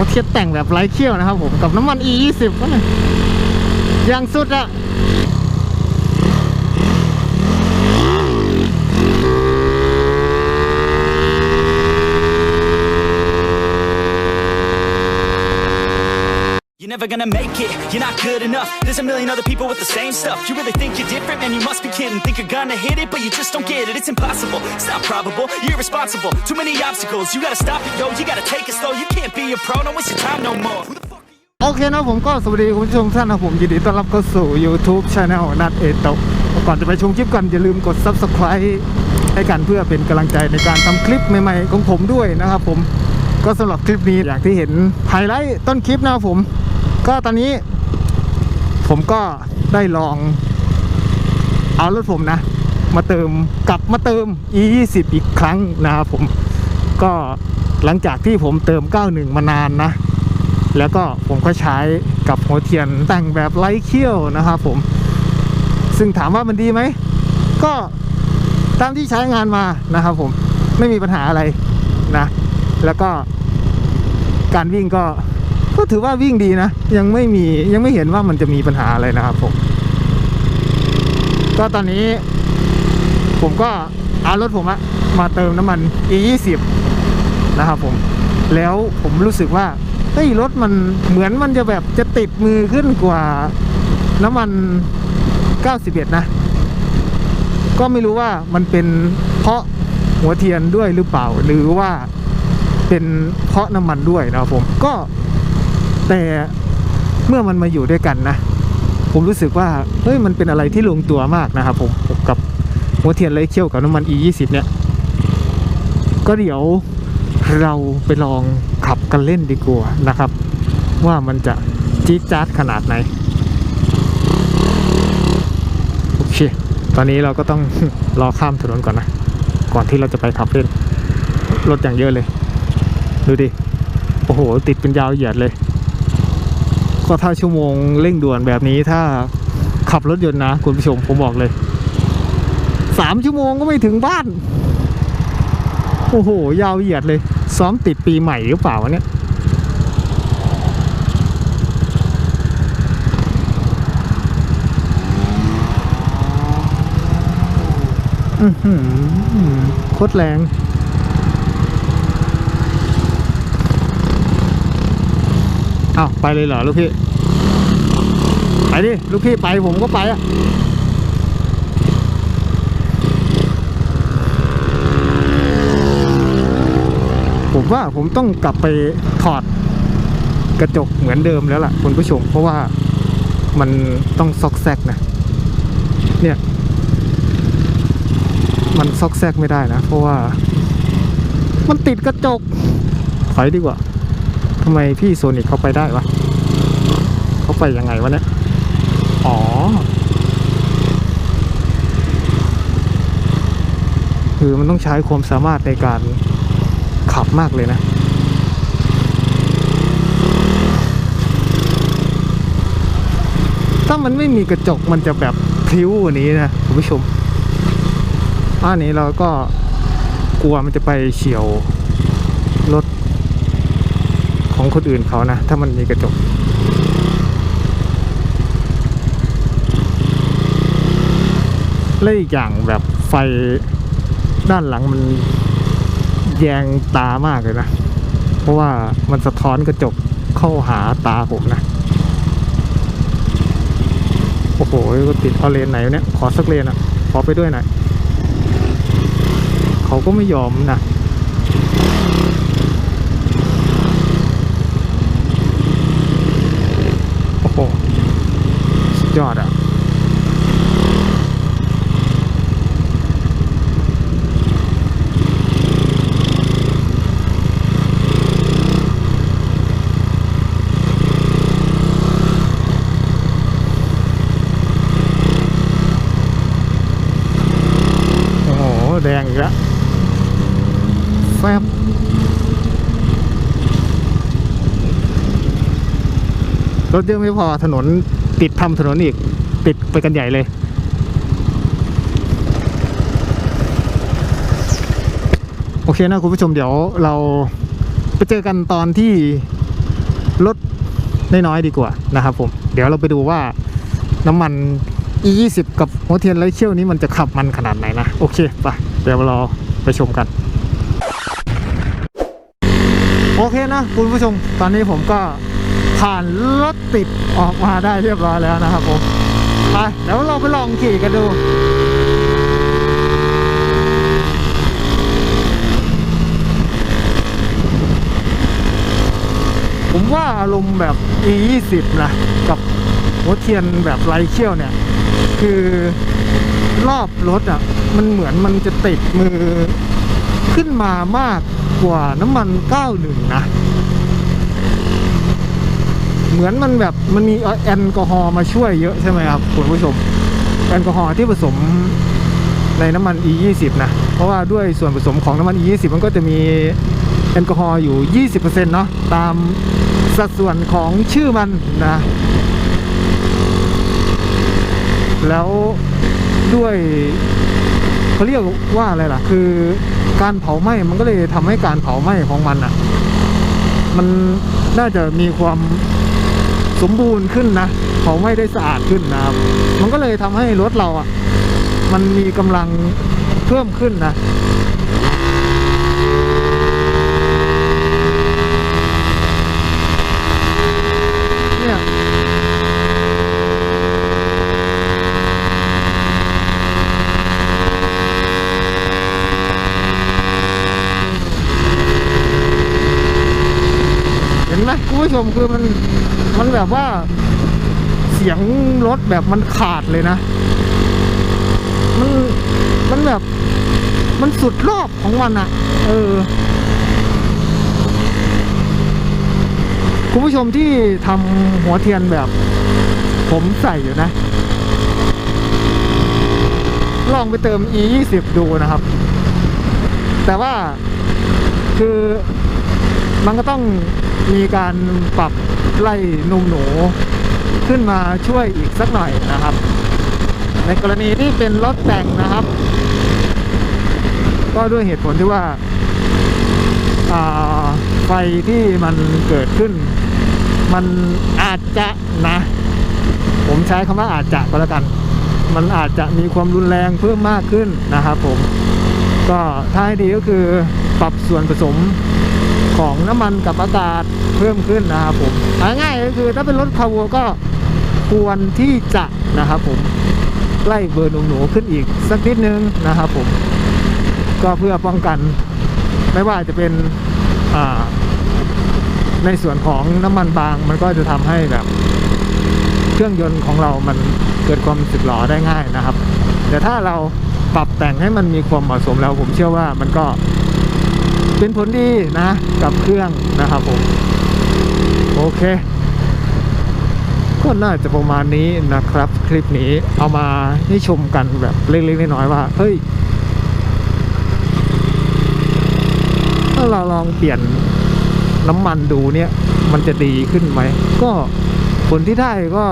รถเทียแต่งแบบไร้เขี้ยวนะครับผม กับน้ำมัน E 2 0 ก็เลยอย่างสุดอะ You're never gonna make it, you're not good enough. There's a million other people with the same stuff. You really think you're different, man? You must be kidding. Think you're gonna hit it, but you just don't get it. It's impossible, it's not probable, you're irresponsible. Too many obstacles, you gotta stop it, yo. You gotta take it slow. You can't be a pro, don't waste your time no more. โอเคนะผมก็สวัสดีคุณผู้ชมท่านนะผมยินดีต้อนรับเข้าสู่ YouTube Channel นัดเอโตก่อนจะไปชมคลิปกันอย่าลืมกด Subscribe ให้กันเพื่อเป็นกำลังใจในการทำคลิปใหม่ๆของผมด้วยนะครับผมก็สำหรับคลิปนี้อย่างที่เห็นไฮไลท์ต้นคลิปนะครับผม ก็ตอนนี้ ผมก็ได้ลอง เอารถผมนะ มาเติมกลับมาเติม e 2 0อีกครั้งนะครับผม ก็หลังจากที่ผมเติม 91 มานานนะ แล้วก็ผมก็ใช้กับหัวเทียนแต่งแบบไร้เขี้ยวนะครับผม ซึ่งถามว่ามันดีไหม ก็ตามที่ใช้งานมานะครับผมไม่มีปัญหาอะไรนะ แล้วก็การวิ่งก็ ก็ถือว่าวิ่งดีนะ ยังไม่มียังไม่เห็นว่ามันจะมีปัญหาอะไรนะครับผม ก็ตอนนี้ ผมก็เอารถผมอะมาเติมน้ำมัน e 2 0 นะครับผม แล้วผมรู้สึกว่าเฮ้ยรถมันเหมือนมันจะแบบจะติดมือขึ้นกว่าน้ำมัน 91 นะ ก็ไม่รู้ว่ามันเป็นเพราะหัวเทียนด้วยหรือเปล่า หรือว่าเป็นเพราะน้ำมันด้วยนะครับผม ก็ แต่เมื่อมันมาอยู่ด้วยกันนะ ผมรู้สึกว่าเฮ้ยมันเป็นอะไรที่ลงตัวมากนะครับผมกับหัวเทียนไรเขี้ยวกับน้ำมัน e 2 0เนี่ย ก็เดี๋ยวเราไปลองขับกันเล่นดีกว่านะครับ ว่ามันจะจี๊ดจ๊าดขนาดไหน โอเค ตอนนี้เราก็ต้องรอข้ามถนนก่อนนะ ก่อนที่เราจะไปขับเล่นรถอย่างเยอะเลย ดูดิ โอ้โห ติดเป็นยาวเหยียดเลย ก็ถ้าชั่วโมงเร่งด่วนแบบนี้ถ้าขับรถยนต์นะ คุณผู้ชมผมบอกเลยสามชั่วโมงก็ไม่ถึงบ้าน โอ้โห ยาวเหยียดเลย ซ้อมติดปีใหม่หรือเปล่าวะเนี่ยอือหือโคตรแรง อ้าวไปเลยเหรอลูกพี่ ไปดิลูกพี่ไปผมก็ไปอะผมว่าผมต้องกลับไปถอดกระจกเหมือนเดิมแล้วล่ะคุณผู้ชม เพราะว่ามันต้องซอกแซกนะ เนี่ย มันซอกแซกไม่ได้นะ เพราะว่า มันติดกระจกถอยดีกว่า ทำไมพี่โซนิกเขาไปได้วะเขาไปยังไงวะเนี่ย อ๋อ คือมันต้องใช้ความสามารถในการขับมากเลยนะถ้ามันไม่มีกระจกมันจะแบบพลิ้วกว่านี้นะคุณผู้ชมอันนี้เราก็กลัวมันจะไปเฉียวรถ ของคนอื่นเขานะ ถ้ามันมีกระจกและอีกอย่างแบบไฟด้านหลังมันแยงตามากเลยนะ เพราะว่ามันสะท้อนกระจกเข้าหาตาผมนะ โอ้โหก็ติดเอาเลนไหนเนี่ย ขอสักเลนอะ ขอไปด้วยหน่อยเขาก็ไม่ยอมนะ โอ้โห สุดยอดอะ โอ้โห แดงอีกแล้วแฟบ รถเยอะไม่พอถนนติดทำถนนอีก ติดไปกันใหญ่เลยโอเคนะคุณผู้ชมเดี๋ยวเราไปเจอกันตอนที่ลดน้อยๆดีกว่านะครับผม เดี๋ยวเราไปดูว่าน้ำมัน e 2 0 กับหัวเทียนไรเชี่ยวนี้มันจะขับมันขนาดไหนนะ โอเคไปเดี๋ยวเราไปชมกัน โอเคนะคุณผู้ชมตอนนี้ผมก็ ผ่านรถติดออกมาได้เรียบร้อยแล้วนะครับผมไปเดี๋ยวเราไปลองขี่กันดูผมว่าอารมณ์แบบ e 2 0 นะกับหัวเทียนแบบไรเชี่ยวเนี่ย คือรอบรถอะ มันเหมือนมันจะติดมือขึ้นมามากกว่าน้ำมัน 91 นะ เหมือนมันแบบมันมีแอลกอฮอล์มาช่วยเยอะใช่ไหมครับคุณผู้ชมแอลกอฮอล์ที่ผสมในน้ำมัน e 2 0 นะเพราะว่าด้วยส่วนผสมของน้ำมัน e 2 0 มันก็จะมีแอลกอฮอล์อยู่ 20%เนาะตามสัดส่วนของชื่อมันนะ แล้วด้วยเขาเรียกว่าอะไรล่ะ คือการเผาไหม้มันก็เลยทำให้การเผาไหม้ของมันอะ มันน่าจะมีความ สมบูรณ์ขึ้นนะเผาไม้ได้สะอาดขึ้นนะครับ มันก็เลยทำให้รถเราอะ มันมีกำลังเพิ่มขึ้นนะเห็นไหมคุณผู้ชมคือมัน มันแบบว่าเสียงรถแบบมันขาดเลยนะ มันมันแบบ มันสุดรอบของมันอะเออ คุณผู้ชมที่ทำหัวเทียนแบบ ผมใส่อยู่นะ ลองไปเติม e 2 0ดูนะครับ แต่ว่าคือมันก็ต้องมีการปรับ ไล่นุ่มหนูขึ้นมาช่วยอีกสักหน่อยนะครับ ในกรณีที่เป็นรถแต่งนะครับ ก็ด้วยเหตุผลที่ว่าอ่าไฟที่มันเกิดขึ้น มันอาจจะนะ ผมใช้คำว่าอาจจะก็แล้วกัน มันอาจจะมีความรุนแรงเพิ่มมากขึ้นนะครับผม ก็ถ้าให้ดีก็คือปรับส่วนผสม ของน้ำมันกับอากาศเพิ่มขึ้นนะครับผมเอาง่ายก็คือถ้าเป็นรถคาวัวก็ควรที่จะนะครับผมไล่เบอร์หนูๆขึ้นอีกสักนิดนึงนะครับผม ก็เพื่อป้องกันไม่ว่าจะเป็นในส่วนของน้ำมันบาง มันก็จะทำให้แบบเครื่องยนต์ของเรามันเกิดความสึกหรอได้ง่ายนะครับ แต่ถ้าเราปรับแต่งให้มันมีความเหมาะสมแล้วผมเชื่อว่ามันก็ เป็นผลดีนะกับเครื่องนะครับผมโอเคก็น่าจะประมาณนี้นะครับ คลิปนี้เอามาให้ชมกันแบบเล็กๆน้อยๆว่าเฮ้ยถ้าเราลองเปลี่ยนน้ำมันดูเนี่ย มันจะดีขึ้นไหม ก็ผลที่ได้ก็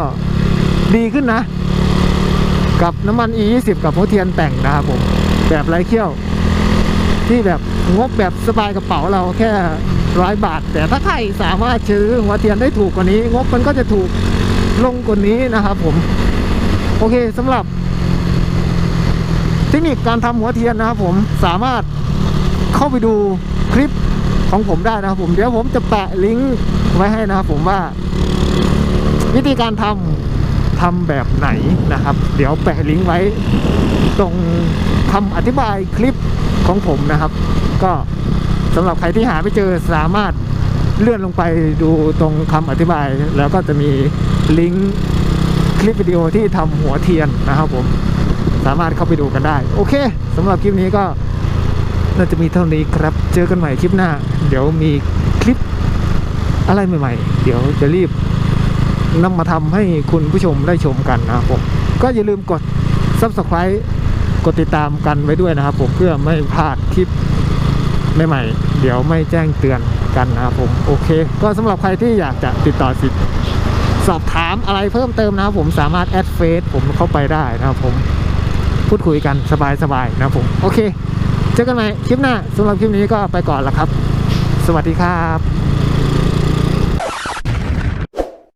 ดีขึ้นนะ กับน้ำมัน e 2 0 กับหัวเทียนแต่งนะครับผม แบบไร้เขี้ยว ที่แบบงบแบบสบายกระเป๋าเราแค่ร้อยบาท แต่ถ้าใครสามารถซื้อหัวเทียนได้ถูกกว่านี้ งบมันก็จะถูกลงกว่านี้นะครับผม โอเคสำหรับ เทคนิคการทำหัวเทียนนะครับผมสามารถเข้าไปดูคลิปของผมได้นะครับผมเดี๋ยวผมจะแปะลิงก์ไว้ให้นะครับผมว่า วิธีการทำ ทำแบบไหนนะครับ เดี๋ยวแปะลิงก์ไว้ ตรงคำอธิบายคลิปของผมนะครับ ก็สำหรับใครที่หาไม่เจอสามารถเลื่อนลงไปดูตรงคำอธิบาย แล้วก็จะมีลิงก์คลิปวิดีโอที่ทำหัวเทียนนะครับผมสามารถเข้าไปดูกันได้ โอเคสำหรับคลิปนี้ก็น่าจะมีเท่านี้ครับ เจอกันใหม่คลิปหน้า เดี๋ยวมีคลิปอะไรใหม่ ๆ เดี๋ยวจะรีบ นำมาทำให้คุณผู้ชมได้ชมกันนะครับผม ก็อย่าลืมกด subscribe กดติดตามกันไว้ด้วยนะครับ ผมเพื่อไม่พลาดคลิปใหม่ๆเดี๋ยวไม่แจ้งเตือนกันนะครับผมโอเค ก็สำหรับใครที่อยากจะติดต่อสิทธิ์สอบถามอะไรเพิ่มเติมนะครับผมสามารถแอดเฟซผมเข้าไปได้นะครับผมพูดคุยกันสบายๆนะครับผมโอเค เจอกันใหม่คลิปหน้าสำหรับคลิปนี้ก็ไปก่อนละครับ สวัสดีครับ